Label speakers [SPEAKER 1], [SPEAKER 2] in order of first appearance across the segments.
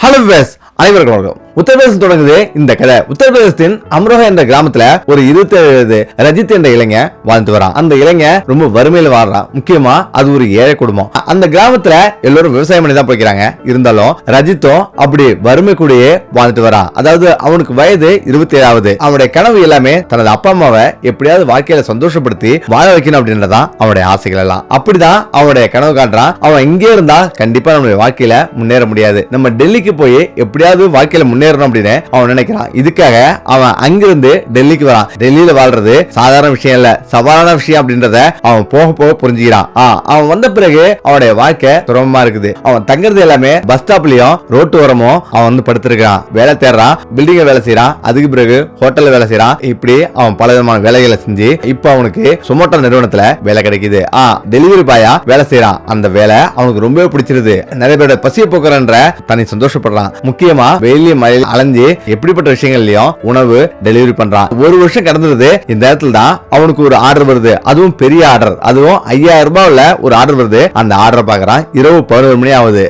[SPEAKER 1] Hello ways அனைவருக்கும் வணக்கம் உத்தரப்பிரதேசம் தொடங்குது இந்த கதை. உத்தரப்பிரதேசத்தின் அம்ரோஹா என்ற கிராமத்துல ஒரு இருபத்தி ஏழு ரஜித் என்ற இளைஞன் வாழ்ந்து வரான். அந்த இளைஞன் ரொம்ப வறுமையில வாழ்றான். முக்கியமா அது ஒரு ஏழை குடும்பம். அந்த கிராமத்துல எல்லாரும் விவசாயம் பண்ணி தான் போய்க்கிறாங்க இருந்தாலும் ரஜித்தும் அப்படி வறுமை கூடயே வாழ்ந்துட்டு வரான். அதாவது அவனுக்கு வயது இருபத்தி ஏழாவது அவனுடைய கனவு எல்லாமே தனது அப்பா அம்மாவை எப்படியாவது வாழ்க்கையில சந்தோஷப்படுத்தி வாழ வைக்கணும் அப்படின்றதான் அவனுடைய ஆசைகள் எல்லாம். அப்படிதான் அவனுடைய கனவு காட்டுறான் அவன் இங்கே இருந்தா கண்டிப்பா நம்மளுடைய வாழ்க்கையில முன்னேற முடியாது. நம்ம டெல்லிக்கு போய் எப்படியாவது வாழ்க்கையில முன்னேறணும் அப்படின்னு அவன் நினைக்கிறான். இதுக்காக அவன் அங்கிருந்து டெல்லிக்கு வரான். டெல்லியில வாழ்றது சாதாரண விஷயம் இல்ல. சவாலான விஷயம் அப்படின்றத அவன் போக போக புரிஞ்சுக்கிறான். அவன் வந்த பிறகு அவனுடைய வாழ்க்கை சுலபமா இருக்குது. அவன் தங்குறது எல்லாமே பஸ் ஸ்டாப்லயும் ரோட்டு ஓரமும் அவன் வந்து படுத்திருக்கான் வேலை தேடுறான் பில்டிங்க வேலை செய்யறான் அதுக்கு பிறகு ஹோட்டல்ல வேலை செய்யறான் இப்படி அவன் பல விதமான வேலைகளை செஞ்சு இப்ப அவனுக்கு சுமோட்டோ நிறுவனத்துல வேலை கிடைக்குது. ஆ டெலிவரி பாயா வேலை செய்யறான் அந்த வேலை அவனுக்கு ரொம்பவே பிடிச்சிருது. நிறைய பேரோட பசிய போக்குறன்ற தனி சந்தோஷப்படுறான். முக்கியமா வெயிலையும் அலைஞ்சு எப்படிப்பட்ட விஷயங்கள்லயும் உணவு டெலிவரி பண்றான். ஒரு வருஷம் கடந்துருது இந்த இடத்துல தான் அவனுக்கு ஒரு ஆர்டர் வருது. அதுவும் பெரிய ஆர்டர் அதுவும் ஐயாயிரம் ரூபாய்ல ஒரு ஆர்டர் வருது. அந்த ஆர்டர் பாக்குறான் இரவு பதினோரு மணி ஆகுது.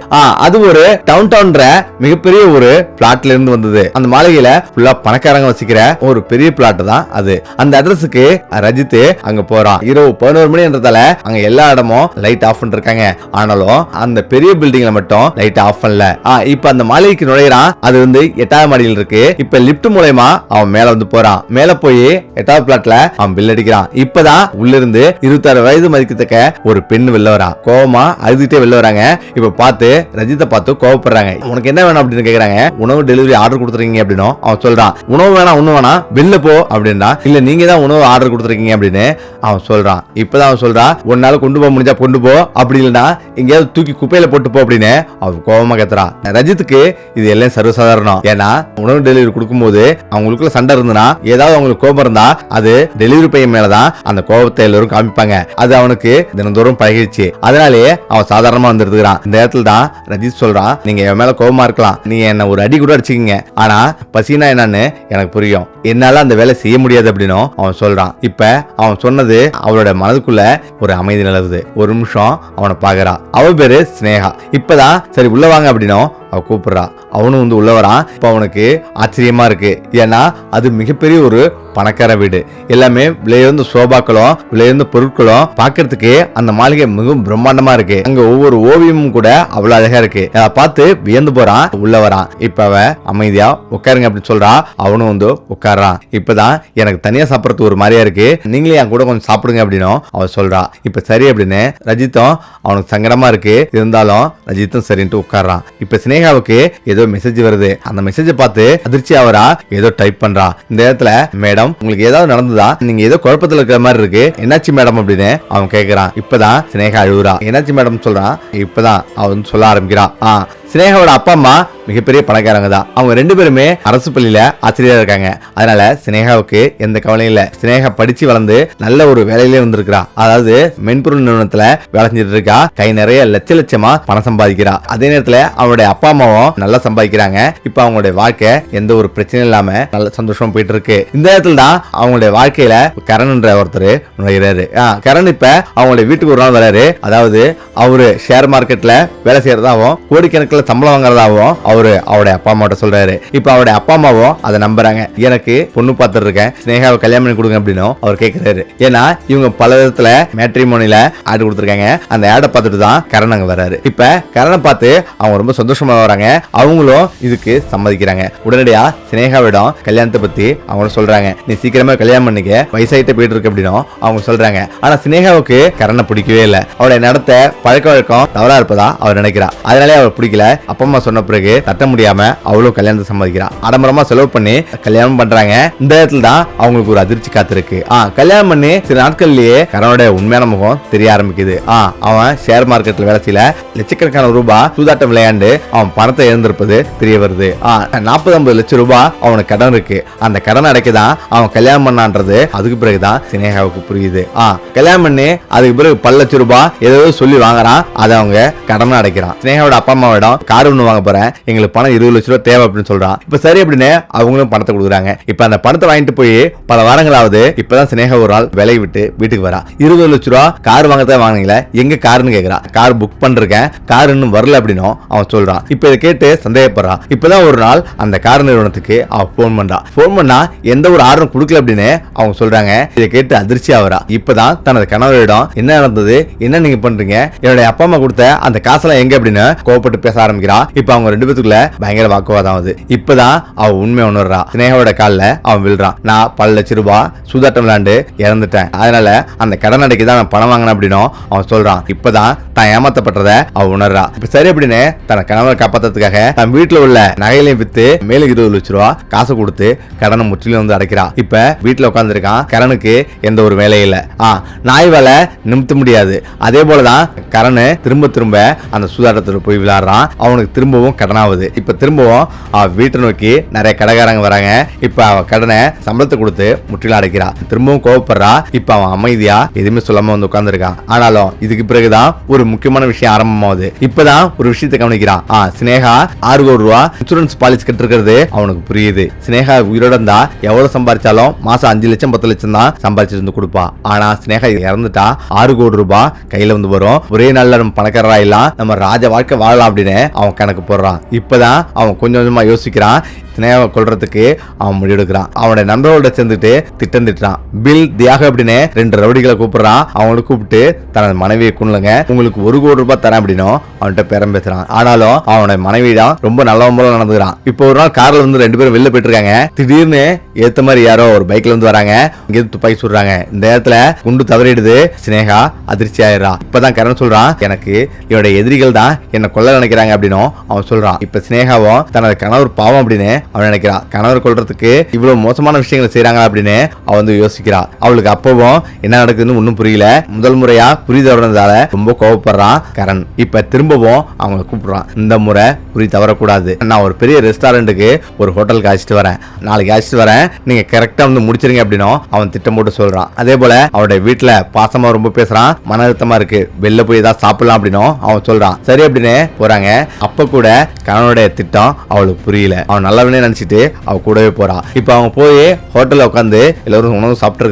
[SPEAKER 1] அது ஒரு டவுன் டவுன்ற மிகப்பெரிய ஒரு பிளாட்ல இருந்து வந்தது. அந்த மாளிகையில ஃபுல்லா பணக்காரங்க வசிக்கிற ஒரு பெரிய பிளாட் தான் அது. அந்த அட்ரஸுக்கு ரஜித் அங்க போறான். இரவு பதினோரு மணின்றதால அங்க எல்லா இடமும் லைட் ஆஃப் பண்ணிருக்காங்க. ஆனாலும் அந்த பெரிய பில்டிங்ல மட்டும் லைட் ஆஃப் பண்ணல. இப்ப அந்த மாளிகைக்கு நுழையிறான். அது வந்து எட்டாவது மாடியில் இருக்கு. இப்ப லிப்ட் மூலயமா அவன் மேல வந்து போறான். மேல போய் எட்டாவது பிளாட்ல அவன் பில் அடிக்கிறான். இப்பதான் உள்ள இருந்து இருபத்தாறு வயது மதிக்கத்தக்க ஒரு பெண் வெளில வரா. கோவமா அழுதுகிட்டே வெளில வராங்க. இப்ப பார்த்து ரஜித்தை பார்த்து கோவப்படுறாங்க. உனக்கு என்ன வேணும்? அப்படின்னு கேக்குறாங்க. உணவு டெலிவரி ஆர்டர் கொடுத்துருக்கீங்க அப்படின்னும் அவன் சொல்றான். உணவு வேணாம் ஒண்ணு வேணாம். வெளில போ அப்படின்னா இல்ல நீங்க தான் உணவு ஆர்டர் கொடுத்துருக்கீங்க அப்படின்னு அவன் சொல்றான். இப்பதான் அவன் சொல்றான் ஒரு நாள் கொண்டு போக முடிஞ்சா கொண்டு போ அப்படி இல்லைன்னா எங்கேயாவது தூக்கி குப்பையில போட்டு போ அப்படின்னு அவன் கோபமா கத்துறான் ரஜித்துக்கு இது எல்லாம் சர்வசாதாரணம். ஏன்னா உணவு டெலிவரி கொடுக்கும்போது அவங்களுக்குள்ள சண்டை இருந்ததுன்னா ஏதாவது அவங்களுக்கு கோபம் இருந்தா அது டெலிவரி பையன் மேலதான் அந்த கோபத்தை எல்லாரும் காமிப்பாங்க. அது அவனுக்கு தினந்தோறும் பழகிடுச்சு அதனாலேயே அவன் சாதாரணமா வந்து இந்த இடத்துல தான் ரஜித் சொல்றான் நீங்க என் மேல கோபமா இருக்கலாம். நீங்க என்ன ஒரு அடி கூட அடிச்சுக்கீங்க. ஆனா பசினா என்னன்னு எனக்கு புரியும். என்னால அந்த வேலை செய்ய முடியாது அப்படின்னும் அவன் சொல்றான். இப்ப அவன் சொன்னது அவளோட மனதுக்குள்ள ஒரு அமைதி நிலவுது. ஒரு நிமிஷம் அவனை பாக்குறான். அவ பேரு ஸ்னேகா இப்பதான் சரி உள்ள வாங்க அப்படின்னும் அவள் கூப்பிடுறா. அவனும் வந்து உள்ள வரான். இப்போ அவனுக்கு ஆச்சரியமா இருக்கு. ஏன்னா அது மிகப்பெரிய ஒரு பணக்கார வீடு. எல்லாமே விலையுந்த சோபாக்களும் விலையுந்த பொருட்களும் பார்க்கறதுக்கு அந்த மாளிகை மிகவும் பிரம்மாண்டமா இருக்கு. அங்க ஒவ்வொரு ஓவியமும் கூட அவ்வளவு அழகா இருக்கு. அதை பார்த்து வியந்து போறான் உள்ள வரான். இப்ப அவ அமைதியா உட்காருங்க அப்படின்னு சொல்றா. அவனும் வந்து உட்கார்றான். இப்பதான் எனக்கு தனியா சாப்பிடறதுக்கு ஒரு மாதிரியா இருக்கு. நீங்களே என் கூட கொஞ்சம் சாப்பிடுங்க அப்படின்னும் அவ சொல்றா. இப்ப சரி அப்படின்னு ரஜித்தும் அவனுக்கு சங்கடமா இருக்கு. இருந்தாலும் ரஜித்தும் சரின்ட்டு உட்கார்றான். இப்ப சினேகாவுக்கு ஏதோ மெசேஜ் வருது. அந்த மெசேஜை பார்த்து அதிர்ச்சி ஆவரா ஏதோ டைப் பண்றா. இந்த இடத்துல மேடம் உங்களுக்கு ஏதாவது நடந்ததா? நீங்க ஏதோ குழப்பத்துல இருக்கிற மாதிரி இருக்கு. என்னாச்சு மேடம்? அப்படின்னு அவன் கேக்குறான். இப்பதான் சினேகா அழுகுறா என்னாச்சு மேடம்? சொல்றான். இப்பதான் அவன் சொல்ல ஆரம்பிக்கிறான். ஆ சினேகாவோட அப்பா அம்மா மிகப்பெரிய பணக்காரங்க தான். அவங்க ரெண்டு பேருமே அரசு பள்ளியில ஆசிரியரா இருக்காங்க. அதனால சினேகாவுக்கு எந்த கவலையும் இல்ல. சினேகா படிச்சு வளர்ந்து நல்ல ஒரு வேலையிலே வந்திருக்கிறா. அதாவது மென்பொருள் நிறுவனத்துல வேலை செஞ்சுட்டு இருக்கா. கை நிறைய லட்ச லட்சமா பணம் சம்பாதிக்கிறா. அதே நேரத்துல அவனுடைய அப்பா அம்மாவும் நல்லா சம்பாதிக்கிறாங்க. இப்ப அவங்களுடைய வாழ்க்கை எந்த ஒரு பிரச்சனையும் இல்லாம நல்ல சந்தோஷமா போயிட்டு இருக்கு. இந்த நேரத்துல தான் அவங்களுடைய வாழ்க்கையில கரண்ன்ற ஒருத்தர் நுழைகிறாரு ஆ, கரண் இப்ப அவங்களுடைய வீட்டுக்கு ஒரு நாள் வராரு. அதாவது அவரு ஷேர் மார்க்கெட்ல வேலை செய்யறதாவும் கோடிக்கணக்கில் சம்பளம் வாங்குறதாவும் அவரு அவருடைய அப்பா அம்மாட்ட சொல்றாரு. இப்ப அவருடைய அப்பா அம்மாவும் அதை நம்புறாங்க. எனக்கு பொண்ணு பார்த்துட்டு இருக்கேன் ஸ்னேகாவை கல்யாணம் பண்ணி கொடுங்க அப்படின்னும் அவர் கேட்கிறாரு ஏன்னா இவங்க பல விதத்துல மேட்ரிமோனில ஆட் கொடுத்துருக்காங்க. அந்த ஆடை பார்த்துட்டு தான் கரண் அங்க வர்றாரு இப்ப கரணை பார்த்து அவங்க ரொம்ப சந்தோஷமா வராங்க. அவங்களும் இதுக்கு சம்மதிக்கிறாங்க. உடனடியா சினேகாவிடம் கல்யாணத்தை பத்தி அவங்க சொல்றாங்க. நீ சீக்கிரமா கல்யாணம் பண்ணிக்க. வயசாயிட்ட போயிட்டு இருக்கு அப்படின்னு அவங்க சொல்றாங்க. ஆனா சினேகாவுக்கு கரணை பிடிக்கவே இல்லை. அவருடைய நடத்த பழக்க வழக்கம் தவறா இருப்பதா அவர் நினைக்கிறா. அதனாலே அவர் பிடிக்கல. அப்பா அம்மா சொன்ன பிறகு தட்ட முடியாம அவளும் கல்யாணத்தை சம்மதிக்கிறா. ஆடம்பரமா செலவு பண்ணி கல்யாணம் பண்றாங்க. இந்த இடத்துல தான் அவங்களுக்கு ஒரு அதிர்ச்சி காத்திருக்கு. ஆ கல்யாணம் பண்ணி சில நாட்கள்லயே கரனோட உண்மையான முகம் தெரிய ஆரம்பிக்குது. ஆ அவன் ஷேர் மார்க்கெட்ல வேலை செய்யல. லட்சக்கணக்கான ரூபாய் சூதாட்டம் விளையாண்டு அவன் பணத்தை இழந்திருப்பது தெரிய வருது. ஆ நாற்பது ஐம்பது லட்சம் ரூபாய் அவனுக்கு கடன் இருக்கு. அந்த கடன் அடைக்கதான் அவன் கல்யாணம் பண்ணான்றது அதுக்கு பிறகுதான் சினேகாவுக்கு புரியுது. ஆ கல்யாணம் பண்ணி அதுக்கு பிறகு பல லட்சம் ரூபாய் ஏதோ சொல்லி வாங்குறான். அதை அவங்க கடன் அடைக்கிறான். சினேகாவோட அப்பா அம்மாவிடம் கார் ஒன்று வாங்க போறேன். எங்களுக்கு பணம் இருபது லட்ச ரூபா தேவை அப்படின்னு சொல்றான். இப்ப சரி அப்படின்னு அவங்களும் பணத்தை கொடுக்குறாங்க. இப்ப அந்த பணத்தை வாங்கிட்டு போய் பல வாரங்களாவது இப்பதான் சினேகா ஒரு ஆள் விலை விட்டு வீட்டுக்கு வரா. இருபது லட்ச ரூபா கார் வாங்கத்தான் வாங்கினீங்களே? எங்க காருன்னு கேக்குறா. கார் புக் பண்றேன் கார் இன்னும் வரல அப்படின்னும் அவன் சொல்றான். இப்ப இதை கேட்டு சந்தேகப்படுறான் இப்பதான் ஒரு நாள் அந்த கார் நிறுவனத்துக்கு அவன் போன் பண்றான் போன் பண்ணா எந்த ஒரு ஆர்டரும் கொடுக்கல அப்படின்னு அவங்க சொல்றாங்க. இதை கேட்டு அதிர்ச்சி ஆகுறா. இப்பதான் தனது கணவரிடம் என்ன நடந்தது? என்ன நீங்க பண்றீங்க? என்னுடைய அப்பா அம்மா கொடுத்த அந்த காசெல்லாம் எங்க அப்படின்னு கோவப்பட்டு பேச ஆரம்பிக்கிறா. இப்ப அவங்க ரெண்டு பேத்துக்குள்ள பயங்கர வாக்குவாதம் ஆகுது. இப்பதான் அவ உண்மை உணர்றா. சினேகாவோட கால அவன் விழுறான். நான் பல லட்ச ரூபாய் சூதாட்டம் விளையாண்டு இறந்துட்டேன். அதனால அந்த கடன் அடைக்கு தான் நான் பணம் வாங்கினேன் அப்படின்னும் அவன் சொல்றான். இப்பதான் தான் ஏமாத்தப்பட்டதை அவ உணர்றா. இப்ப சரி அப்படின்னு தன் கணவரை காப்பாத்துறதுக்காக தன் வீட்டுல உள்ள நகையிலையும் வித்து மேலும் இருபது லட்ச ரூபா காசு கொடுத்து கடனை முற்றிலும் வந்து அடைக்கிறா. இப்ப வீட்டுல உட்காந்துருக்கான் கரனுக்கு எந்த ஒரு வேலையும் இல்லை. ஆ நாய் வேலை நிமித்த முடியாது. அதே போல தான் கரண் திரும்ப திரும்ப அந்த சூதாட்டத்தில் போய் விளையாடுறான். அவனுக்கு திரும்பவும் கடனாகுது இப்போ திரும்பவும் அவன் வீட்டை நோக்கி நிறைய கடைக்காரங்க வராங்க. இப்போ அவன் கடனை சம்பளத்தை கொடுத்து முற்றிலும் அடைக்கிறா. திரும்பவும் கோவப்படுறா. இப்போ அவன் அமைதியா எதுவுமே சொல்லாம வந்து உட்காந்துருக்கான் ஆனாலும் இதுக்கு பிறகுதான் ஒரு முக்கியமான விஷயம் ஆரம்பமாகுது இப்பதான் ஒரு விஷயத்தை கவனிக்கிறான். ஆ சினேகா ஆறு கோடி ரூபா இன்சூரன்ஸ் பாலிசி கட்டிருக்கிறது அவனுக்கு புரியுது. சினேகா உயிரோட இருந்தா எவ்வளவு சம்பாதிச்சாலும் மாசம் அஞ்சு லட்சம் பத்து லட்சம் தான் சம்பாதிச்சிட்டு வந்து கொடுப்பா. ஆனா சினேகா இறந்துட்டா ஆறு கோடி ரூபாய் கையில வந்து வரும். ஒரே நாள்ல நம்ம பணக்காரரா எல்லாம் நம்ம ராஜ வாழ்க்கை வாழலாம் அப்படின்னு அவன் கணக்கு போடுறான். இப்பதான் அவன் கொஞ்சம் கொஞ்சமா யோசிக்கிறான். சினேகாவை கொள்றதுக்கு அவன் முடிவெடுக்கிறான். அவனுடைய நண்பர்களோட சேர்ந்துட்டு திட்டம் திட்டுறான் பில் தியாக அப்படின்னு ரெண்டு ரவுடிகளை கூப்பிடுறான். அவங்களை கூப்பிட்டு தனது மனைவியை கொண்டுங்க உங்களுக்கு ஒரு கோடி ரூபாய் தரேன் அப்படின்னும் அவன்கிட்ட பேரம் பேசுறான். ஆனாலும் அவனுடைய மனைவியிடம் ரொம்ப நல்லவன் போல நடந்துக்கிறான். இப்போ ஒரு நாள் கார்ல வந்து ரெண்டு பேரும் வெளில போயிட்டு இருக்காங்க திடீர்னு ஏத்த மாதிரி யாரோ ஒரு பைக்ல வந்து வராங்க. இங்கே துப்பாக்கி சுடுறாங்க. இந்த நேரத்துல குண்டு தவறிடுது. சினேகா அதிர்ச்சி ஆயிடுறான் இப்பதான் கரண் சொல்றான் எனக்கு இவனுடைய எதிரிகள் தான் என்ன கொல்ல நினைக்கிறாங்க அப்படின்னும் அவன் சொல்றான். இப்ப சினேகாவும் தனது கணவர் பாவம் அப்படின்னு அவன் நினைக்கிறான் கணவர் கொள்றதுக்கு இவ்வளவு மோசமான விஷயங்களை செய்கிறாங்க அப்படின்னு அவ வந்து யோசிக்கிறான் அவளுக்கு அப்பவும் என்ன நடக்குதுன்னு ஒன்றும் புரியல. முதல் முறையா புரிதவறதால ரொம்ப கோவப்படுறான் கரண். இப்ப திரும்பவும் அவங்களை கூப்பிடுறான் இந்த முறை புரி தவறக்கூடாது. நான் ஒரு பெரிய ரெஸ்டாரண்ட்டுக்கு ஒரு ஹோட்டலுக்கு அழைச்சிட்டு வரேன். நாளைக்கு அழைச்சிட்டு வரேன். நீங்க கரெக்டா வந்து முடிச்சிருங்க அப்படின்னும் அவன் திட்டம் போட்டு சொல்றான் அதே போல அவனுடைய வீட்டுல பாசமா ரொம்ப பேசுறான். மன அழுத்தமா இருக்கு. வெளில போய் ஏதாவது சாப்பிடலாம் அப்படின்னும் அவன் சொல்றான் சரி அப்படின்னு போறாங்க. அப்ப கூட கணவனுடைய திட்டம் அவளுக்கு புரியல. அவன் நல்லவனே நினைச்சிட்டு அவ கூடவே போறா. இப்ப அவங்க போய் ஹோட்டல்ல உட்காந்து எல்லாரும் உணவு சாப்பிட்டு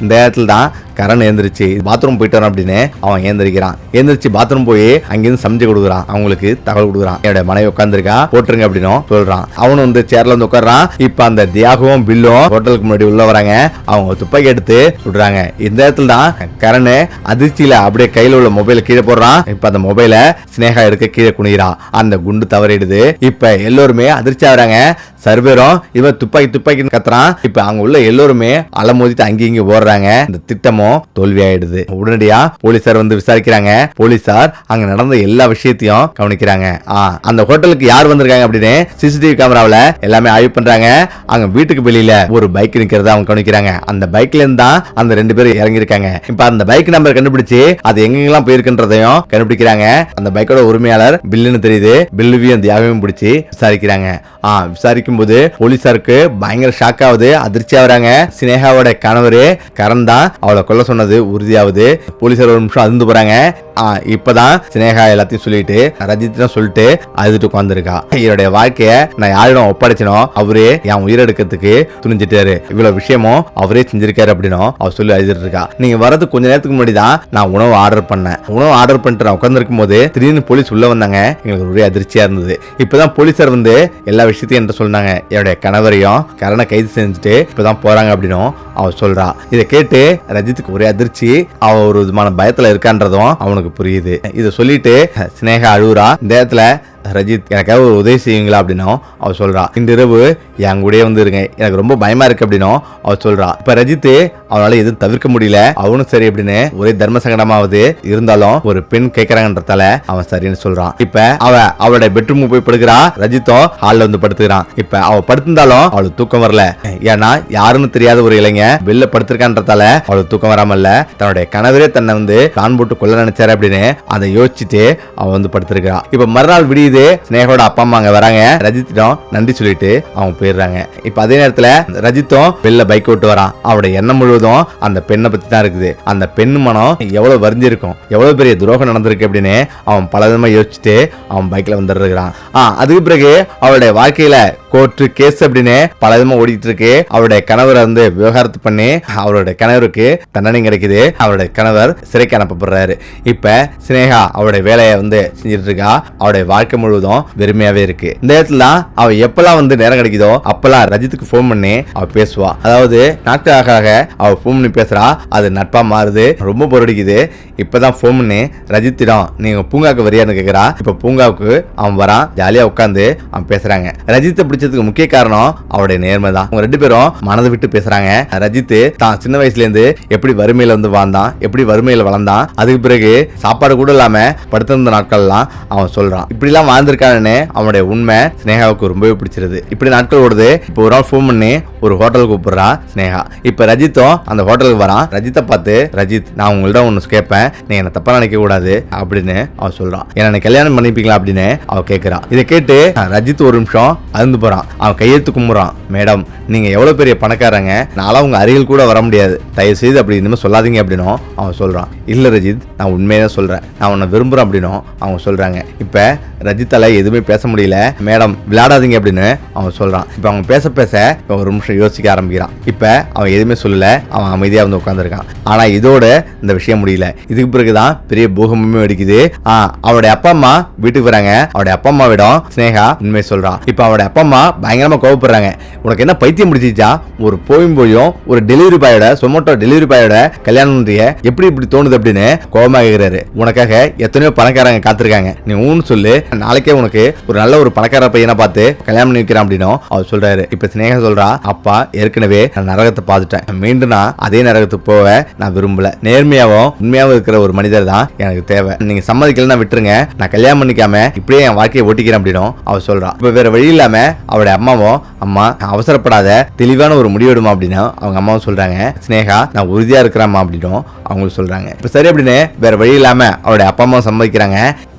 [SPEAKER 1] இந்த இடத்துல தான் கரண் எழுந்திரிச்சு பாத்ரூம் போயிட்டு வரான் அப்படின்னு அவன் எழுந்திரிக்கிறான். எழுந்திரிச்சு பாத்ரூம் போய் அங்கிருந்து சமைச்சு கொடுக்குறான். அவங்களுக்கு தகவல் கொடுக்குறான். என்னோட மனைவி உட்காந்துருக்கா போட்டுருங்க அப்படின்னும் சொல்றான். அவனும் வந்து சேர்ல வந்து உட்கார்றான். இப்ப அந்த தியாகவும் பில்லும் ஹோட்டலுக்கு முன்னாடி உள்ள வராங்க. அவங்க துப்பாக்கி எடுத்து விடுறாங்க. இந்த இடத்துல தான் கரண் அதிர்ச்சியில அப்படியே கையில உள்ள மொபைல கீழே போடுறான். இப்ப அந்த மொபைல ஸ்னேகா எடுக்க கீழே குனிகிறான் அந்த குண்டு தவறிடுது. இப்ப எல்லோருமே அதிர்ச்சி ஆகுறாங்க. சர்வேரும் இவன் துப்பாக்கி துப்பாக்கின்னு கத்துறான். இப்ப அங்க உள்ள எல்லோருமே அலமோதிட்டு அங்கேயும் இங்கே ஓடுறாங்க. இந்த திட்டமும் தோல்வி ஆயிடுது உடனடியா போலீசார் வந்து விசாரிக்கிறாங்க. போலீசார் அங்க நடந்த எல்லா விஷயத்தையும் கவனிக்கிறாங்க. ஆ, அந்த ஹோட்டலுக்கு யார் வந்திருக்காங்க அப்படின்னு சிசிடிவி கேமராவில் எல்லாமே ஆய்வு பண்றாங்க. அங்க வீட்டுக்கு வெளியில ஒரு பைக் நிக்கிறத அவங்க கவனிக்கிறாங்க. அந்த பைக்ல இருந்து தான் அந்த ரெண்டு பேரும் இறங்கியிருக்காங்க. இப்ப அந்த பைக் நம்பர் கண்டுபிடிச்சு அது எங்கெங்கெல்லாம் போயிருக்குன்றதையும் கண்டுபிடிக்கிறாங்க. அந்த பைக்கோட உரிமையாளர் பில்லுன்னு தெரியுது. பில்லுவியும் தியாகவும் பிடிச்சி விசாரிக்கிறாங்க. ஆ விசாரிக்கும் போது போலீசாருக்கு பயங்கர ஷாக் ஆகுது அதிர்ச்சி வராங்க. சினேகாவோட கணவர் கரண் தான் அவளை கொல்ல சொன்னது உறுதியாகுது. போலீசார் ஒரு நிமிஷம் அதிர்ந்து போறாங்க. ஆ இப்பதான் சினேகா எல்லாத்தையும் சொல்லிட்டு ரஜித் சொல்லிட்டு அழுதுட்டு உட்காந்துருக்கா என்னுடைய வாழ்க்கைய நான் யாரிடம் ஒப்படைச்சனோ அவரே என் உயிரெடுக்கிறதுக்கு துணிஞ்சிட்டாரு. இவ்வளவு விஷயமும் அவரே செஞ்சிருக்காரு அப்படின்னும் அவர் சொல்லி அழுதுட்டு இருக்கா நீங்க வரது கொஞ்ச நேரத்துக்கு முன்னாடி தான் நான் உணவு ஆர்டர் பண்ணேன். உணவு ஆர்டர் பண்ணிட்டு நான் உட்காந்துருக்கும் போது திடீர்னு போலீஸ் உள்ள வந்தாங்க. எங்களுக்கு ஒரே அதிர்ச்சியா இருந்தது. இப்பதான் போலீசார் வந்து எல்லா விஷயத்தையும் என்கிட்ட சொன்னாங்க என்னுடைய கணவரையும் கரணை கைது செஞ்சுட்டு இப்பதான் போறாங்க அப்படின்னும் அவ சொல்றா. இதை கேட்டு ரஜித்துக்கு ஒரே அதிர்ச்சி. அவ ஒரு விதமான பயத்துல இருக்கான்றதும் அவனுக்கு புரியுது. இதை சொல்லிட்டு சினேகா அழுவுறா இந்த இடத்துல ரஜித் எனக்காக ஒரு உதவி செய்வீங்களா? அப்படின்னும் அவள் சொல்கிறா இந்த இரவு என் கூடயே வந்து இருங்க எனக்கு ரொம்ப பயமா இருக்கு அப்படின்னும் அவள் சொல்கிறா இப்போ ரஜித் அவனால் எதுவும் தவிர்க்க முடியல. அவனும் சரி அப்படின்னு ஒரே தர்ம சங்கடமாவது இருந்தாலும் ஒரு பெண் கேட்கறாங்கன்றதால அவன் சரின்னு சொல்றான் இப்ப அவ அவளோட பெட்ரூம் போய் படுக்கிறா. ரஜித்தும் ஹால்ல வந்து படுத்துக்கிறான். இப்ப அவ படுத்திருந்தாலும் அவளுக்கு தூக்கம் வரல. ஏன்னா யாருன்னு தெரியாத ஒரு இளைஞன் வெளில படுத்திருக்கான்றதால அவளுக்கு தூக்கம் வராம இல்ல. தன்னுடைய கணவரே தன்னை வந்து கான் போட்டு கொள்ள நினைச்சாரு அப்படின்னு அதை யோசிச்சுட்டு அவ வந்து படுத்திருக்கிறான் இப்ப மறுநாள் விடியுது. தெரியுது ஸ்னேகோட அப்பா அம்மா அங்க வராங்க. ரஜித்திடம் நன்றி சொல்லிட்டு அவங்க போயிடுறாங்க. இப்ப அதே நேரத்துல ரஜித்தும் வெளில பைக் விட்டு வரான். அவரோட எண்ணம் முழுவதும் அந்த பெண்ணை பத்தி தான் இருக்குது. அந்த பெண் மனம் எவ்வளவு வருந்திருக்கும் எவ்வளவு பெரிய துரோகம் நடந்திருக்கு அப்படின்னு அவன் பல விதமா யோசிச்சுட்டு அவன் பைக்ல வந்துடுறான் ஆ அதுக்கு பிறகு அவருடைய வாழ்க்கையில கோர்ட்டு கேஸ் அப்படின்னு பல விதமா ஓடிட்டு இருக்கு. அவருடைய கணவரை வந்து விவகாரத்து பண்ணி அவருடைய கணவருக்கு தண்டனை கிடைக்குது. அவருடைய கணவர் சிறைக்கு அனுப்பப்படுறாரு. இப்ப சினேகா அவருடைய வேலையை வந்து செஞ்சிட்டு இருக்கா. அவருடைய வாழ்க்கை முழுவதும் வெறுமையாவே இருக்கு. இந்த இடத்துல அவ எப்பெல்லாம் வந்து நேரம் கிடைக்குதோ அப்பெல்லாம் ரஜித்துக்கு ஃபோன் பண்ணி அவ பேசுவா. அதாவது நாட்கள் ஆக ஆக அவ ஃபோன் பண்ணி பேசுறா. அது நட்பா மாறுது. ரொம்ப பொருடிக்குது இப்பதான் ஃபோன் பண்ணி ரஜித்திடம் நீங்க பூங்காவுக்கு வரியான்னு கேக்குறா. இப்ப பூங்காவுக்கு அவன் வரான். ஜாலியா உட்காந்து அவன் பேசுறாங்க. ரஜித்தை பிடிச்சதுக்கு முக்கிய காரணம் அவருடைய நேர்மை தான். அவங்க ரெண்டு பேரும் மனதை விட்டு பேசுறாங்க. ரஜித் தான் சின்ன வயசுல இருந்து எப்படி வறுமையில வந்து வாழ்ந்தான் எப்படி வறுமையில வளர்ந்தான். அதுக்கு பிறகு சாப்பாடு கூட இல்லாம படுத்திருந்த நாட்கள்லாம் அவன் சொல்றான். இப்படிலாம் வாழ்ந்திருக்கானே அவனுடைய உண்மை ஸ்னேகாவுக்கு ரொம்பவே பிடிச்சிருது. இப்படி நாட்கள் ஓடுது. இப்போ ஒரு நாள் ஃபோன் பண்ணி ஒரு ஹோட்டலுக்கு கூப்பிடுறா ஸ்னேகா இப்போ ரஜித்தும் அந்த ஹோட்டலுக்கு வரான். ரஜித்தை பார்த்து ரஜித் நான் உங்கள்ட்ட ஒன்று கேட்பேன். நீ என்ன தப்பாக நினைக்க கூடாது அப்படின்னு அவன் சொல்கிறான் என்ன கல்யாணம் பண்ணிப்பீங்களா? அப்படின்னு அவன் கேட்குறான் இதை கேட்டு ரஜித் ஒரு நிமிஷம் அருந்து போகிறான் அவன் கையெழுத்து கும்புறான் மேடம் நீங்கள் எவ்வளோ பெரிய பணக்காரங்க. நான்லாம் உங்கள் அருகில் கூட வர முடியாது. தயவு செய்து அப்படி இனிமேல் சொல்லாதீங்க அப்படின்னும் அவன் சொல்கிறான் இல்லை ரஜித் நான் உண்மையை தான் நான் உன்னை விரும்புகிறேன் அப்படின்னும் அவங்க சொல்கிறாங்க இப்போ ரஜித்தால எதுவுமே பேச முடியல. மேடம் விளையாடாதீங்க அப்படின்னு அவன் சொல்றான். இப்ப அவங்க பேச பேச இவன் ஒரு நிமிஷம் யோசிக்க ஆரம்பிக்கிறான். இப்ப அவன் எதுவுமே சொல்லல. அவன் அமைதியா வந்து உட்காந்துருக்கான் ஆனா இதோட இந்த விஷயம் முடியல. இதுக்கு பிறகுதான் பெரிய பூகம்பமே வெடிக்குது. ஆ அவருடைய அப்பா அம்மா வீட்டுக்கு வராங்க. அவருடைய அப்பா அம்மாவிடம் ஸ்னேகா உண்மை சொல்றான். இப்ப அவருடைய அப்பா அம்மா பயங்கரமா கோவப்படுறாங்க. உனக்கு என்ன பைத்தியம் முடிச்சிச்சா ஒரு போயும் போயும் ஒரு டெலிவரி பாயோட சொமோட்டோ டெலிவரி பாயோட கல்யாணம் எப்படி இப்படி தோணுது அப்படின்னு கோபமாக உனக்காக எத்தனையோ பணக்காரங்க காத்திருக்காங்க. நீ ஊன்னு சொல்லு. நாளைக்கே உனக்கு ஒரு நல்ல ஒரு பணக்கார பையனை பார்த்து கல்யாணம் பண்ணி வைக்கிறேன் அப்படின்னும் அவர் சொல்றாரு. இப்ப சினேகா சொல்றா அப்பா ஏற்கனவே நான் நரகத்தை பார்த்துட்டேன். மீண்டும் நான் அதே நரகத்துக்கு போக நான் விரும்பல. நேர்மையாவும் உண்மையாவும் இருக்கிற ஒரு மனிதர் தான் எனக்கு தேவை. நீங்க சம்மதிக்கலன்னா விட்டுருங்க. நான் கல்யாணம் பண்ணிக்காம இப்படியே என் வாழ்க்கையை ஓட்டிக்கிறேன் அப்படின்னும் அவர் சொல்றா. இப்ப வேற வழி இல்லாம அவருடைய அம்மாவும் அம்மா அவசரப்படாத. தெளிவான ஒரு முடிவெடுமா அப்படின்னு அவங்க அம்மாவும் சொல்றாங்க. சினேகா நான் உறுதியா இருக்கிறாமா அப்படின்னும் அவங்க சொல்றாங்க. இப்ப சரி அப்படின்னு வேற வழி இல்லாம அவருடைய அப்பா அம்மாவும் சம்மதிக்கிறாங்க.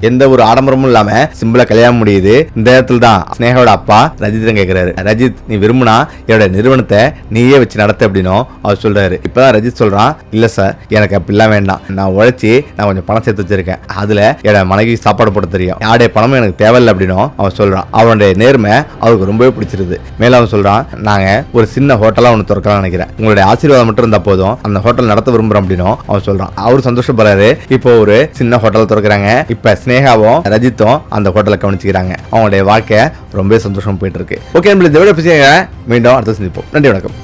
[SPEAKER 1] எந்த ஒரு ஆடம்பரமும் இல்லாம சிம்பிளா கல்யாணம் முடியுது. இந்த இடத்துல தான் ஸ்னேகாவோட அப்பா ரஜித் கேக்குறாரு. ரஜித் நீ விரும்புனா என்னோட நிறுவனத்தை நீயே வச்சு நடத்த அப்படின்னும் அவர் சொல்றாரு. இப்பதான் ரஜித் சொல்றான் இல்ல சார் எனக்கு அப்படிலாம் வேண்டாம். நான் உழைச்சி நான் கொஞ்சம் பணம் சேர்த்து வச்சிருக்கேன். அதுல என்னோட மனைவி சாப்பாடு போட தெரியும். யாருடைய பணமும் எனக்கு தேவையில்லை அப்படின்னும் அவன் சொல்றான். அவனுடைய நேர்மை அவருக்கு ரொம்பவே பிடிச்சிருது. மேல அவன் சொல்றான் நாங்க ஒரு சின்ன ஹோட்டலா ஒன்று திறக்கலாம் நினைக்கிறேன். உங்களுடைய ஆசீர்வாதம் மட்டும் இருந்தா போதும். அந்த ஹோட்டல் நடத்த விரும்புறோம் அப்படின்னும் அவன் சொல்றான். அவரு சந்தோஷப்படுறாரு. இப்போ ஒரு சின்ன ஹோட்டல் திறக்கிறாங்க. இப்ப ஸ்னேகாவும் ரஜித்தும் அந்த ஹோட்டலை கவனிச்சுக்கிறாங்க. அவங்களுடைய வாழ்க்கை ரொம்ப சந்தோஷம் போயிட்டு இருக்கு. ஓகே நம்மளுக்கு இந்த விட மீண்டும் அடுத்து சந்திப்போம். நன்றி வணக்கம்.